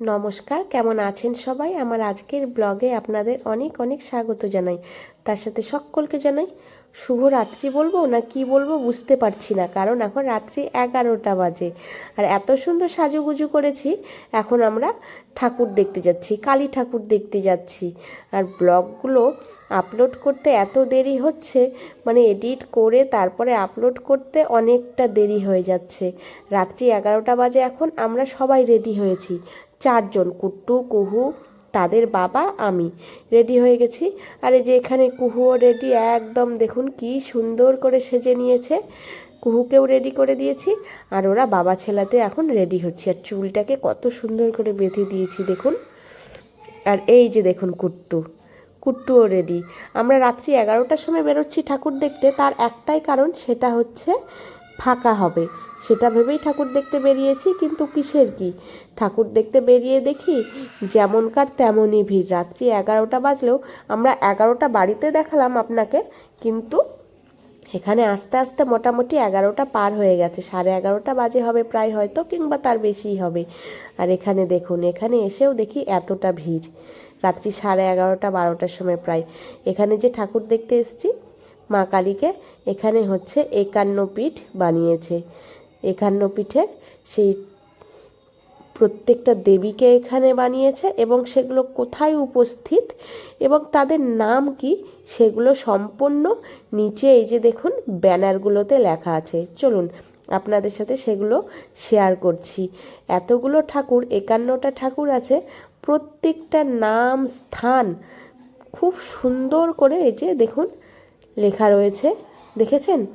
নমস্কার, কেমন আছেন সবাই? আমার আজকের ব্লগে আপনাদের অনেক অনেক স্বাগত জানাই। তার সাথে সকলকে জানাই শুভ রাত্রি বলব না কি বলব বুঝতে পারছি না, কারণ এখন রাত্রি এগারোটা বাজে। আর এত সুন্দর সাজুগুজু করেছি, এখন আমরা ঠাকুর দেখতে যাচ্ছি, কালী ঠাকুর দেখতে যাচ্ছি। আর ব্লগগুলো আপলোড করতে এত দেরি হচ্ছে মানে এডিট করে তারপরে আপলোড করতে অনেকটা দেরি হয়ে যাচ্ছে। রাত্রি এগারোটা বাজে, এখন আমরা সবাই রেডি হয়েছি। চারজন, কুট্টু, কুহু, তাদের বাবা, আমি। রেডি হয়ে গেছি। আর এই যে এখানে কুহুও রেডি একদম দেখুন কি সুন্দর করে সেজে নিয়েছে। কুহুকেও রেডি করে দিয়েছি। আর ওরা বাবা ছেলাতে এখন রেডি হচ্ছে। আর চুলটাকে কত সুন্দর করে বেঁধে দিয়েছি, দেখুন। আর এই যে দেখুন কুট্টু। কুট্টুও রেডি আমরা রাত্রি এগারোটার সময় বেরোচ্ছি ঠাকুর দেখতে। তার একটাই কারণ, সেটা হচ্ছে ফাঁকা হবে। সেটা ভেবেই ঠাকুর দেখতে বেরিয়েছি, কিন্তু কিসের কি? ঠাকুর দেখতে বেরিয়ে দেখি যেমনকার তেমনই ভিড়। রাত্রি এগারোটা বাজলেও আমরা এগারোটা বাড়িতে দেখালাম আপনাকে, কিন্তু এখানে আস্তে আস্তে মোটামুটি এগারোটা পার হয়ে গেছে। সাড়ে এগারোটা বাজে হবে প্রায় হয়তো, কিংবা তার বেশিই হবে। আর এখানে দেখুন, এখানে এসেও দেখি এতটা ভিড়। রাত্রি সাড়ে এগারোটা বারোটার সময় প্রায়। এখানে যে ঠাকুর দেখতে এসছি, মা কালীকে, এখানে হচ্ছে একান্ন পিঠ বানিয়েছে। একান্ন পিঠের সেই প্রত্যেকটা দেবীকে এখানে বানিয়েছে এবং সেগুলো কোথায় উপস্থিত এবং তাদের নাম কি সেগুলো সম্পূর্ণ নিচে এই যে দেখুন ব্যানারগুলোতে লেখা আছে। চলুন আপনাদের সাথে সেগুলো শেয়ার করছি। এতগুলো ঠাকুর, একান্নটা ঠাকুর আছে, প্রত্যেকটা নাম, স্থান খুব সুন্দর করে এই যে দেখুন লেখা রয়েছে। দেখেছেন?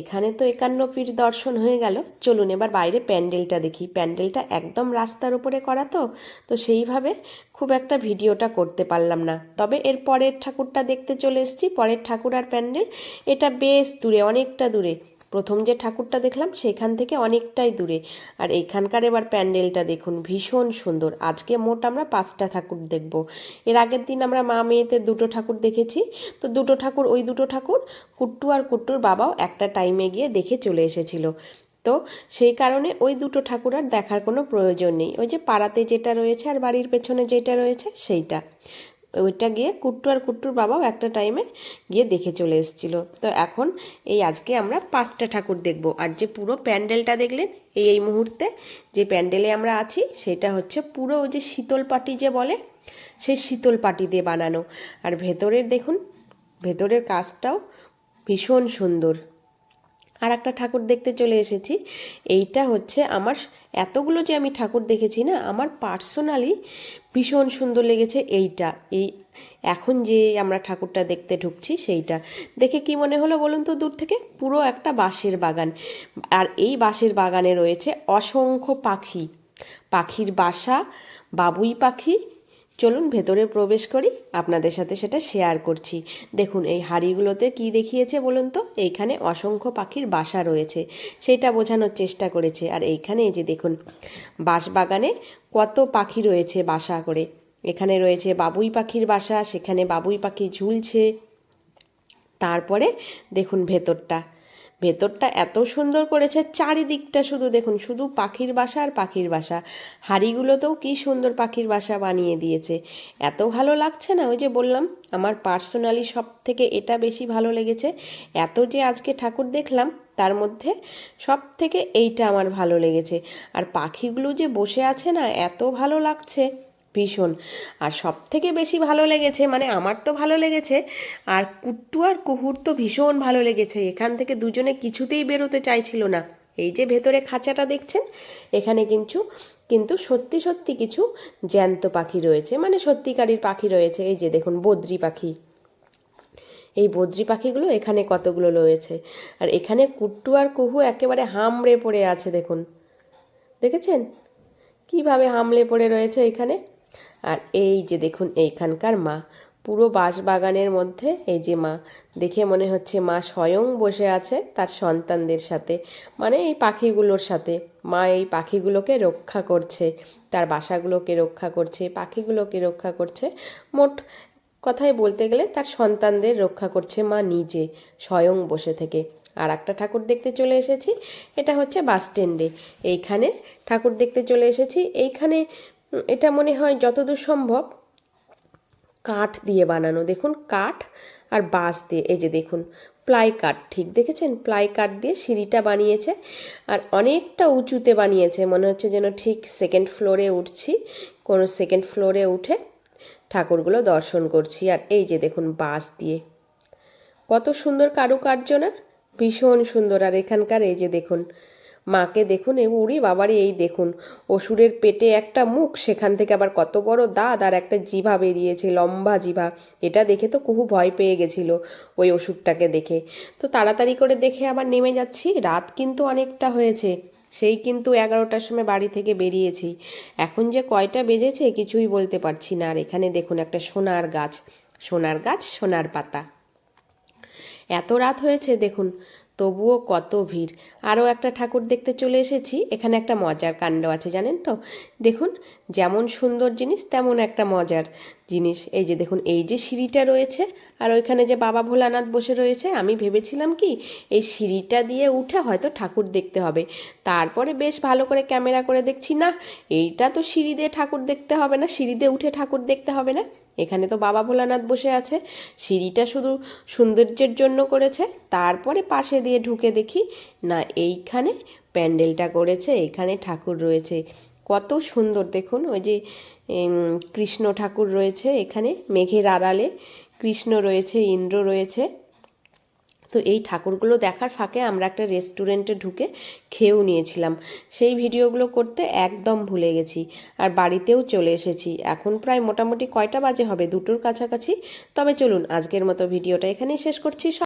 এখানে তো একান্ন পীর দর্শন হয়ে গেল। চলুন এবার বাইরে প্যান্ডেলটা দেখি। প্যান্ডেলটা একদম রাস্তার উপরে করা তো তো সেইভাবে খুব একটা ভিডিওটা করতে পারলাম না। তবে এর পরের ঠাকুরটা দেখতে চলে এসেছি। পরের ঠাকুর আর প্যান্ডেল, এটা বেশ দূরে, অনেকটা দূরে। প্রথম যে ঠাকুরটা দেখলাম, সেখান থেকে অনেকটাই দূরে। আর এইখানকার এবার প্যান্ডেলটা দেখুন, ভীষণ সুন্দর। আজকে মোট আমরা পাঁচটা ঠাকুর দেখব। এর আগের দিন আমরা মা মেয়েতে দুটো ঠাকুর দেখেছি। তো দুটো ঠাকুর, ওই দুটো ঠাকুর, কুট্টু আর কুট্টুর বাবাও একটা টাইমে গিয়ে দেখে চলে এসেছিল। তো সেই কারণে ওই দুটো ঠাকুর আর দেখার কোনো প্রয়োজন নেই। ওই যে পাড়াতে যেটা রয়েছে আর বাড়ির পেছনে যেটা রয়েছে, সেইটা। ওইটা গিয়ে কুট্টু আর কুট্টুর বাবাও একটা টাইমে গিয়ে দেখে চলে এসেছিল। তো এখন এই আজকে আমরা পাঁচটা ঠাকুর দেখব। আর যে পুরো প্যান্ডেলটা দেখলেন, এই এই মুহূর্তে যে প্যান্ডেলে আমরা আছি, সেটা হচ্ছে পুরো ওই যে শীতল পাটি যে বলে সেই শীতল পাটি দিয়ে বানানো। আর ভেতরের দেখুন, ভেতরের কাজটাও ভীষণ সুন্দর। আর একটা ঠাকুর দেখতে চলে এসেছি। এইটা হচ্ছে আমার এতগুলো যে আমি ঠাকুর দেখেছি না, আমার পার্সোনালি ভীষণ সুন্দর লেগেছে এইটা। এই এখন যে আমরা ঠাকুরটা দেখতে ঢুকছি সেইটা। দেখে কি মনে হলো বলুন তো দূর থেকে? পুরো একটা বাঁশের বাগান। আর এই বাঁশের বাগানে রয়েছে অসংখ্য পাখি। পাখির বাসা, বাবুই পাখি চলুন ভেতরে প্রবেশ করি, আপনাদের সাথে সেটা শেয়ার করছি। দেখুন, এই হাড়িগুলোতে কি দেখিয়েছে বলুন তো? এইখানে অসংখ্য পাখির বাসা রয়েছে, সেটা বোঝানোর চেষ্টা করেছে। আর এইখানে এই যে দেখুন, বাঁশবাগানে কত পাখি রয়েছে বাসা করে। এখানে রয়েছে বাবুই পাখির বাসা, সেখানে বাবুই পাখি ঝুলছে। তারপরে দেখুন ভেতরটা। ভেতরটা এত সুন্দর করেছে, চারিদিকটা শুধু দেখুন, শুধু পাখির বাসা আর পাখির বাসা। হাড়িগুলোতেও কি সুন্দর পাখির বাসা বানিয়ে দিয়েছে। এত ভালো লাগছে না? ওই যে বললাম, আমার পার্সোনালি সব থেকে এটা বেশি ভালো লেগেছে। এত যে আজকে ঠাকুর দেখলাম, তার মধ্যে সব থেকে এইটা আমার ভালো লেগেছে। আর পাখিগুলো যে বসে আছে না, এত ভালো লাগছে। ভীষণ। আর সব থেকে বেশি ভালো লেগেছে মানে আমার তো ভালো লেগেছে, আর কুট্টু আর কুহুর তো ভীষণ ভালো লেগেছে, এখান থেকে দুজনে কিছুতেই বেরোতে চাইছিল না। এই যে ভেতরে খাঁচাটা দেখছেন, এখানে কিন্তু কিন্তু সত্যি সত্যি কিছু জ্যান্ত পাখি রয়েছে মানে সত্যিকারীর পাখি রয়েছে, এই যে দেখুন বদ্রি পাখি। এই বদ্রি পাখিগুলো এখানে কতগুলো রয়েছে, আর এখানে কুট্টু আর কুহু একেবারে হামড়ে পড়ে আছে, দেখুন। দেখেছেন? কীভাবে হামলে পড়ে রয়েছে এখানে? আর এই যে দেখুন এইখানকার মা, পুরো বাঁশবাগানের মধ্যে এই যে মা, দেখে মনে হচ্ছে মা স্বয়ং বসে আছে তার সন্তানদের সাথে মানে এই পাখিগুলোর সাথে। মা এই পাখিগুলোকে রক্ষা করছে, তার বাসাগুলোকে রক্ষা করছে, পাখিগুলোকে রক্ষা করছে। মোট কথায় বলতে গেলে তার সন্তানদের রক্ষা করছে মা নিজে, স্বয়ং বসে থেকে। আর একটা ঠাকুর দেখতে চলে এসেছি, এটা হচ্ছে বাস স্ট্যান্ডে। এইখানে ঠাকুর দেখতে চলে এসেছি, এইখানে এটা মনে হয় যতদূর সম্ভব কাঠ দিয়ে বানানো। দেখুন, কাঠ আর বাঁশ দিয়ে, এই যে দেখুন, প্লাই কাঠ, ঠিক দেখেছেন? প্লাই কাঠ দিয়ে সিঁড়িটা বানিয়েছে আর অনেকটা উঁচুতে বানিয়েছে। মনে হচ্ছে যেন ঠিক সেকেন্ড ফ্লোরে উঠছি, কোনো সেকেন্ড ফ্লোরে উঠে ঠাকুরগুলো দর্শন করছি। আর এই যে দেখুন, বাঁশ দিয়ে। কত সুন্দর কারুকার্য না? ভীষণ সুন্দর। আর এখানকার এই যে দেখুন মাকে দেখুন এ উড়ি বাবারে এই দেখুন। অসুরের পেটে একটা মুখ, সেখান থেকে আবার কত বড় দাঁত আর একটা জিভা বেরিয়েছে, লম্বা জিভা। এটা দেখে তো কুহু ভয় পেয়ে গেছিল ওই অসুরটাকে দেখে। তো তাড়াতাড়ি করে দেখে আবার নেমে যাচ্ছি। রাত কিন্তু অনেকটা হয়েছে, সেই কিন্তু এগারোটার সময় বাড়ি থেকে বেরিয়েছি। এখন যে কয়টা বেজেছে কিছুই বলতে পারছি না। আর এখানে দেখুন একটা সোনার গাছ সোনার গাছ, সোনার পাতা। এত রাত হয়েছে দেখুন তবুও কত ভিড়। আরও একটা ঠাকুর দেখতে চলে এসেছি, এখানে একটা মজার কাণ্ড আছে, জানেন তো? দেখুন যেমন সুন্দর জিনিস, তেমন একটা মজার জিনিস। এই যে দেখুন, এই যে সিঁড়িটা রয়েছে আর ওইখানে যে বাবা ভোলানাথ বসে রয়েছে, আমি ভেবেছিলাম কি, এই সিঁড়িটা দিয়ে উঠে হয়তো ঠাকুর দেখতে হবে। তারপরে বেশ ভালো করে ক্যামেরা করে দেখছি, না, এইটা তো সিঁড়ি দিয়ে ঠাকুর দেখতে হবে না, সিঁড়ি দিয়ে উঠে ঠাকুর দেখতে হবে না। এখানে তো বাবা ভোলানাথ বসে আছে। সিঁড়িটা শুধু সৌন্দর্যের জন্য করেছে, তারপরে পাশে দিয়ে ঢুকে দেখি, না, এইখানে প্যান্ডেলটা করেছে এইখানে ঠাকুর রয়েছে। কত সুন্দর। দেখুন, ওই যে কৃষ্ণ ঠাকুর রয়েছে এখানে, মেঘের আড়ালে কৃষ্ণ রয়েছে, ইন্দ্র রয়েছে। তো এই ঠাকুরগুলো দেখার ফাঁকে আমরা একটা রেস্টুরেন্টে ঢুকে খেয়েও নিয়েছিলাম। সেই ভিডিওগুলো করতে একদম ভুলে গেছি আর বাড়িতেও চলে এসেছি। এখন প্রায় মোটামুটি কয়টা বাজে হবে? দুটোর কাছাকাছি। তবে চলুন, আজকের মতো ভিডিওটা এখানেই শেষ করছি।